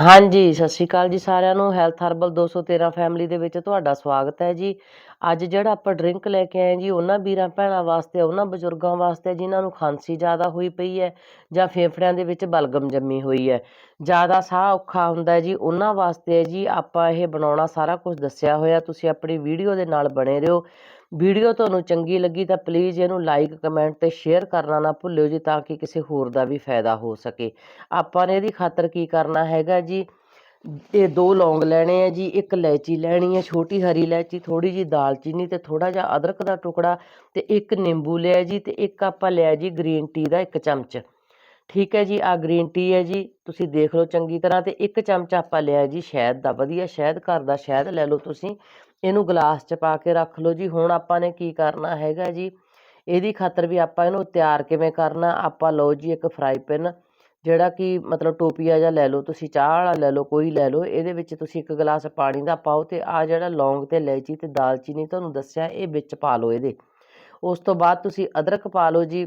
ਹਾਂਜੀ, ਸਤਿ ਸ਼੍ਰੀ ਅਕਾਲ ਜੀ ਸਾਰਿਆਂ ਨੂੰ ਹੈਲਥ ਹਰਬਲ 213 ਫੈਮਿਲੀ ਦੇ ਵਿੱਚ ਤੁਹਾਡਾ ਸਵਾਗਤ ਹੈ ਜੀ। ਅੱਜ ਜਿਹੜਾ ਆਪਾਂ ਡਰਿੰਕ ਲੈ ਕੇ ਆਏ ਜੀ ਉਹਨਾਂ ਵੀਰਾਂ ਭੈਣਾਂ ਵਾਸਤੇ, ਉਹਨਾਂ ਬਜ਼ੁਰਗਾਂ ਵਾਸਤੇ ਜਿਨ੍ਹਾਂ ਨੂੰ ਖਾਂਸੀ ਜ਼ਿਆਦਾ ਹੋਈ ਪਈ ਹੈ ਜਾਂ ਫੇਫੜਿਆਂ ਦੇ ਵਿੱਚ ਬਲਗਮ ਜੰਮੀ ਹੋਈ ਹੈ। ਜ਼ਿਆਦਾ ਸਾਹ ਔਖਾ ਹੁੰਦਾ ਹੈ ਜੀ ਉਹਨਾਂ ਵਾਸਤੇ ਹੈ ਜੀ ਆਪਾਂ ਇਹ ਬਣਾਉਣਾ ਸਾਰਾ ਕੁਝ ਦੱਸਿਆ ਹੋਇਆ ਤੁਸੀਂ ਆਪਣੀ ਵੀਡੀਓ ਦੇ ਨਾਲ ਬਣੇ ਰਹੋ। ਵੀਡੀਓ ਤੁਹਾਨੂੰ ਚੰਗੀ ਲੱਗੀ ਤਾਂ ਪਲੀਜ਼ ਇਹਨੂੰ ਲਾਈਕ, ਕਮੈਂਟ ਤੇ ਸ਼ੇਅਰ ਕਰਨਾ ਨਾ ਭੁੱਲਿਓ ਜੀ ਤਾਂ ਕਿ ਕਿਸੇ ਹੋਰ ਦਾ ਵੀ ਫਾਇਦਾ ਹੋ ਸਕੇ। ਆਪਾਂ ਨੇ ਇਹਦੀ ਖਾਤਰ ਕੀ ਕਰਨਾ ਹੈਗਾ ਜੀ ਇਹ ਦੋ ਲੌਂਗ ਲੈਣੇ ਆ ਜੀ, ਇੱਕ ਇਲਾਇਚੀ ਲੈਣੀ ਹੈ ਛੋਟੀ ਹਰੀ ਇਲਾਇਚੀ, ਥੋੜੀ ਜੀ ਦਾਲਚੀਨੀ ਤੇ ਥੋੜਾ ਜਿਹਾ ਅਦਰਕ ਦਾ ਟੁਕੜਾ ਤੇ ਇੱਕ ਨਿੰਬੂ ਲਿਆ ਜੀ ਤੇ ਇੱਕ ਆਪਾਂ ਲਿਆ ਜੀ ਗ੍ਰੀਨ ਟੀ ਦਾ ਇੱਕ ਚਮਚ। ਠੀਕ ਹੈ ਜੀ ਆ ਗ੍ਰੀਨ ਟੀ ਹੈ ਜੀ ਤੁਸੀਂ ਦੇਖ ਲਓ ਚੰਗੀ ਤਰ੍ਹਾਂ ਤੇ ਇੱਕ ਚਮਚ ਆਪਾਂ ਲਿਆ ਜੀ ਸ਼ਹਿਦ ਦਾ ਵਧੀਆ ਸ਼ਹਿਦ ਘਰ ਦਾ ਸ਼ਹਿਦ ਲੈ ਲਓ ਤੁਸੀਂ ਇਹਨੂੰ ਗਲਾਸ 'ਚ ਪਾ ਕੇ ਰੱਖ ਲਓ ਜੀ। ਹੁਣ ਆਪਾਂ ਨੇ ਕੀ ਕਰਨਾ ਹੈਗਾ ਜੀ? ਇਹਦੀ ਖਾਤਰ ਵੀ ਆਪਾਂ ਇਹਨੂੰ ਤਿਆਰ ਕਿਵੇਂ ਕਰਨਾ? ਆਪਾਂ ਲਓ ਜੀ ਇੱਕ ਫਰਾਈ ਪੈਨ ਜਿਹੜਾ ਕਿ ਮਤਲਬ ਟੋਪੀਆ ਜਿਹਾ ਲੈ ਲਓ। ਤੁਸੀਂ ਚਾਹ ਵਾਲਾ ਲੈ ਲਓ, ਕੋਈ ਲੈ ਲਓ। ਇਹਦੇ ਵਿੱਚ ਤੁਸੀਂ ਇੱਕ ਗਲਾਸ ਪਾਣੀ ਦਾ ਪਾਓ ਤੇ ਆ ਜਿਹੜਾ ਲੌਂਗ ਤੇ ਇਲਾਇਚੀ ਤੇ ਦਾਲਚੀਨੀ ਤੁਹਾਨੂੰ ਦੱਸਿਆ, ਇਹ ਵਿੱਚ ਪਾ ਲਓ ਇਹਦੇ। ਉਸ ਤੋਂ ਬਾਅਦ ਤੁਸੀਂ ਅਦਰਕ ਪਾ ਲਓ ਜੀ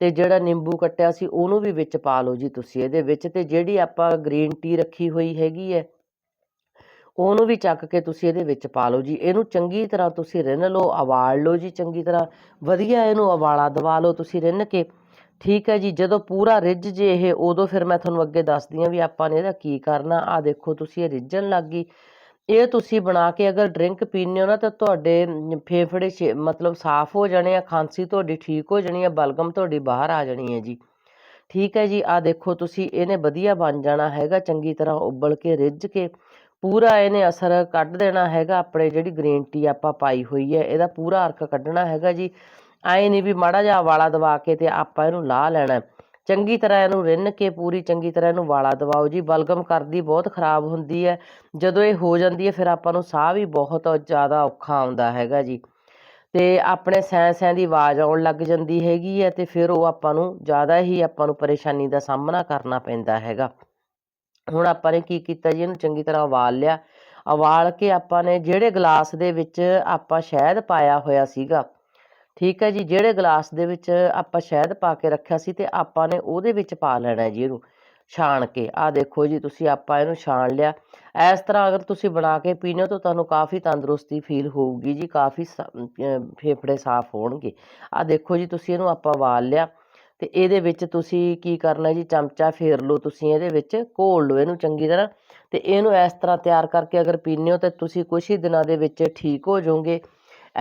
ਤੇ ਜਿਹੜਾ ਨਿੰਬੂ ਕੱਟਿਆ ਸੀ, ਉਹਨੂੰ ਵੀ ਵਿੱਚ ਪਾ ਲਓ ਜੀ ਤੁਸੀਂ ਇਹਦੇ ਵਿੱਚ। ਤੇ ਜਿਹੜੀ ਆਪਾਂ ਗ੍ਰੀਨ ਟੀ ਰੱਖੀ ਹੋਈ ਹੈਗੀ ਹੈ ਉਹਨੂੰ ਵੀ ਚੱਕ ਕੇ ਤੁਸੀਂ ਇਹਦੇ ਵਿੱਚ ਪਾ ਲਓ ਜੀ। ਇਹਨੂੰ ਚੰਗੀ ਤਰ੍ਹਾਂ ਤੁਸੀਂ ਰਿੰਨ ਲਓ ਉਬਾਲ ਲਓ ਜੀ ਚੰਗੀ ਤਰ੍ਹਾਂ। ਵਧੀਆ ਇਹਨੂੰ ਉਬਾਲਾ ਦਵਾ ਲਓ ਤੁਸੀਂ ਰਿੰਨ ਕੇ। ਠੀਕ ਹੈ ਜੀ, ਜਦੋਂ ਪੂਰਾ ਰਿੱਝ ਜੇ ਇਹ, ਉਦੋਂ ਫਿਰ ਮੈਂ ਤੁਹਾਨੂੰ ਅੱਗੇ ਦੱਸਦੀ ਹਾਂ ਵੀ ਆਪਾਂ ਨੇ ਇਹਦਾ ਕੀ ਕਰਨਾ। ਆ ਦੇਖੋ ਤੁਸੀਂ ਇਹ ਰਿੱਝਣ ਲੱਗ ਗਈ। ਇਹ ਤੁਸੀਂ ਬਣਾ ਕੇ ਅਗਰ ਡਰਿੰਕ ਪੀਂਦੇ ਹੋ ਨਾ ਤਾਂ ਤੁਹਾਡੇ ਫੇਫੜੇ ਛੇ- ਮਤਲਬ ਸਾਫ਼ ਹੋ ਜਾਣੇ ਆ, ਖਾਂਸੀ ਤੁਹਾਡੀ ਠੀਕ ਹੋ ਜਾਣੀ ਆ, ਬਲਗਮ ਤੁਹਾਡੀ ਬਾਹਰ ਆ ਜਾਣੀ ਹੈ ਜੀ। ਠੀਕ ਹੈ ਜੀ ਆ ਦੇਖੋ ਤੁਸੀਂ, ਇਹਨੇ ਵਧੀਆ ਬਣ ਜਾਣਾ ਹੈਗਾ ਚੰਗੀ ਤਰ੍ਹਾਂ ਉਬਲ ਕੇ, ਰਿੱਝ ਕੇ। ਪੂਰਾ ਇਹਨੇ ਅਸਰ ਕੱਢ ਦੇਣਾ ਹੈਗਾ ਆਪਣੇ ਜਿਹੜੀ ਗ੍ਰੀਨ ਟੀ ਆਪਾਂ ਪਾਈ ਹੋਈ ਹੈ, ਇਹਦਾ ਪੂਰਾ ਅਰਕ ਕੱਢਣਾ ਹੈਗਾ ਜੀ। ਐ ਨਹੀਂ ਵੀ ਮਾੜਾ ਜਿਹਾ ਵਾਲਾ ਦਵਾ ਕੇ ਤੇ ਆਪਾਂ ਇਹਨੂੰ ਲਾਹ ਲੈਣਾ ਚੰਗੀ ਤਰ੍ਹਾਂ ਇਹਨੂੰ ਰਿੰਨ ਕੇ ਪੂਰੀ ਚੰਗੀ ਤਰ੍ਹਾਂ ਇਹਨੂੰ ਵਾਲਾ ਦਵਾਓ ਜੀ, ਬਲਗਮ ਕਰਦੀ ਬਹੁਤ ਖਰਾਬ ਹੁੰਦੀ ਹੈ। ਜਦੋਂ ਇਹ ਹੋ ਜਾਂਦੀ ਹੈ, ਫਿਰ ਆਪਾਂ ਨੂੰ ਸਾਹ ਵੀ ਬਹੁਤ ਜ਼ਿਆਦਾ ਔਖਾ ਆਉਂਦਾ ਹੈਗਾ ਜੀ। ਤੇ ਆਪਣੇ ਸੈਂ ਸੈਂ ਦੀ ਆਵਾਜ਼ ਆਉਣ ਲੱਗ ਜਾਂਦੀ ਹੈਗੀ ਹੈ ਤੇ ਫਿਰ ਉਹ ਆਪਾਂ ਨੂੰ ਜ਼ਿਆਦਾ ਹੀ ਆਪਾਂ ਨੂੰ ਪਰੇਸ਼ਾਨੀ ਦਾ ਸਾਹਮਣਾ ਕਰਨਾ ਪੈਂਦਾ ਹੈਗਾ। ਹੁਣ ਆਪਾਂ ਨੇ ਕੀ ਕੀਤਾ ਜੀ, ਇਹਨੂੰ ਚੰਗੀ ਤਰ੍ਹਾਂ ਉਬਾਲ ਲਿਆ। ਉਬਾਲ ਕੇ ਆਪਾਂ ਨੇ ਜਿਹੜੇ ਗਲਾਸ ਦੇ ਵਿੱਚ ਆਪਾਂ ਸ਼ਹਿਦ ਪਾਇਆ ਹੋਇਆ ਸੀਗਾ, ਠੀਕ ਹੈ ਜੀ, ਜਿਹੜੇ ਗਲਾਸ ਦੇ ਵਿੱਚ ਆਪਾਂ ਸ਼ਹਿਦ ਪਾ ਕੇ ਰੱਖਿਆ ਸੀ ਤੇ ਆਪਾਂ ਨੇ ਉਹਦੇ ਵਿੱਚ ਪਾ ਲੈਣਾ ਜੀ ਇਹਨੂੰ ਛਾਣ ਕੇ। ਆਹ ਦੇਖੋ ਜੀ, ਤੁਸੀਂ ਆਪਾਂ ਇਹਨੂੰ ਛਾਣ ਲਿਆ। ਇਸ ਤਰ੍ਹਾਂ ਅਗਰ ਤੁਸੀਂ ਬਣਾ ਕੇ ਪੀਨੇ ਹੋ ਤਾਂ ਤੁਹਾਨੂੰ ਕਾਫੀ ਤੰਦਰੁਸਤੀ ਫੀਲ ਹੋਊਗੀ ਜੀ, ਕਾਫੀ ਸ- ਫੇਫੜੇ ਸਾਫ਼ ਹੋਣਗੇ। ਆਹ ਦੇਖੋ ਜੀ, ਤੁਸੀਂ ਇਹਨੂੰ ਆਪਾਂ ਵਾਲ ਲਿਆ। ਤੇ ਇਹਦੇ ਵਿੱਚ ਤੁਸੀਂ ਕੀ ਕਰਨਾ ਜੀ, ਚਮਚਾ ਫੇਰ ਲਓ ਤੁਸੀਂ ਇਹਦੇ ਵਿੱਚ, ਘੋਲ ਲਓ ਇਹਨੂੰ ਚੰਗੀ ਤਰ੍ਹਾਂ ਤੇ ਇਹਨੂੰ ਇਸ ਤਰ੍ਹਾਂ ਤਿਆਰ ਕਰਕੇ ਅਗਰ ਪੀਨੇ ਹੋ ਤਾਂ ਤੁਸੀਂ ਕੁਝ ਹੀ ਦਿਨਾਂ ਦੇ ਵਿੱਚ ਠੀਕ ਹੋ ਜਾਓਗੇ।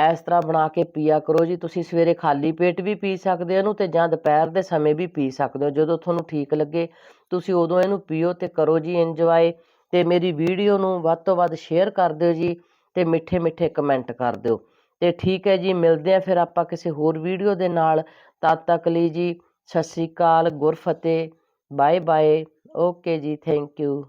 ਇਸ ਤਰ੍ਹਾਂ ਬਣਾ ਕੇ ਪੀਆ ਕਰੋ ਜੀ, ਤੁਸੀਂ ਸਵੇਰੇ ਖਾਲੀ ਪੇਟ ਵੀ ਪੀ ਸਕਦੇ ਹੋ ਇਹਨੂੰ ਤੇ ਜਾਂ ਦੁਪਹਿਰ ਦੇ ਸਮੇਂ ਵੀ ਪੀ ਸਕਦੇ ਹੋ, ਜਦੋਂ ਤੁਹਾਨੂੰ ਠੀਕ ਲੱਗੇ ਤੁਸੀਂ ਉਦੋਂ ਇਹਨੂੰ ਪੀਓ ਤੇ ਕਰੋ ਜੀ ਇੰਜੋਏ ਤੇ ਮੇਰੀ ਵੀਡੀਓ ਨੂੰ ਵੱਧ ਤੋਂ ਵੱਧ ਸ਼ੇਅਰ ਕਰ ਦਿਓ ਜੀ ਤੇ ਮਿੱਠੇ ਮਿੱਠੇ ਕਮੈਂਟ ਕਰ ਦਿਓ। ਤੇ ਠੀਕ ਹੈ ਜੀ, ਮਿਲਦੇ ਆ ਫਿਰ ਆਪਾਂ ਕਿਸੇ ਹੋਰ ਵੀਡੀਓ ਦੇ ਨਾਲ। ਤਦ ਤੱਕ ਲਈ ਜੀ। ਸਤਿ ਸ਼੍ਰੀ ਅਕਾਲ ਗੁਰਫਤਿਹ। ਬਾਏ ਬਾਏ ਓਕੇ ਜੀ ਥੈਂਕ ਯੂ।